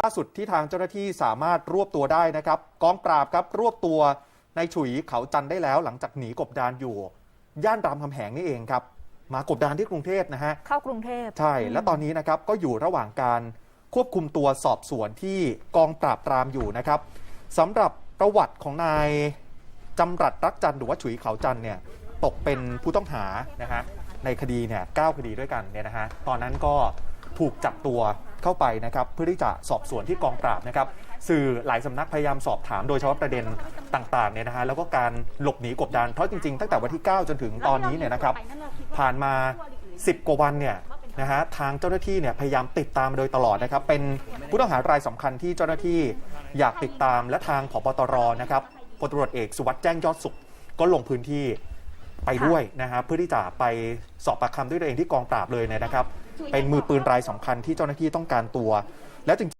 ล่าสุดที่ทางเจ้าหน้าที่สามารถรวบตัวได้นะครับ กองปราบครับรวบตัวในฉุยเขาจันทร์ได้แล้ว หลังจากหนีกบดานอยู่ ย่านรามคำแหงนี่เองครับ มากบดานที่กรุงเทพนะฮะเข้ากรุงเทพใช่ และตอนนี้นะครับก็อยู่ระหว่างการควบคุมตัวสอบสวนที่กองปราบปรามอยู่นะครับสำหรับประวัติของนายจำรัดรักจันทร์หรือว่าฉุยเขาจันทร์เนี่ยตกเป็นผู้ต้องหานะฮะในคดีเนี่ยเก้าคดีด้วยกันเนี่ยนะฮะตอนนั้นก็ถูกจับตัว เข้าไปนะครับเพื่อที่จะสอบสวนที่กองปราบนะครับสื่อหลายสำนักพยายามสอบถามโดยเฉพาะประเด็นต่างๆเนี่ยนะฮะแล้วก็การหลบหนีกบดานเพราะจริงๆ ตั้งแต่วันที่ 9 จนถึงตอนนี้เนี่ยนะครับผ่านมา 10 กว่าวันเนี่ยนะฮะทางเจ้าหน้าที่เนี่ยพยายามติดตามโดยตลอดนะครับเป็นผู้ต้องหารายสำคัญที่เจ้าหน้าที่อยากติดตามและทางผบตรนะครับพลตรวจเอกสุวัสด์แจ้งยอดสุขก็ลงพื้นที่ ไปด้วยนะฮะเพื่อที่จะไปสอบปากคำด้วยตัวเองที่กองปราบเลยเนี่ยนะครับ เป็นมือปืนรายสำคัญที่เจ้าหน้าที่ต้องการตัว และจริง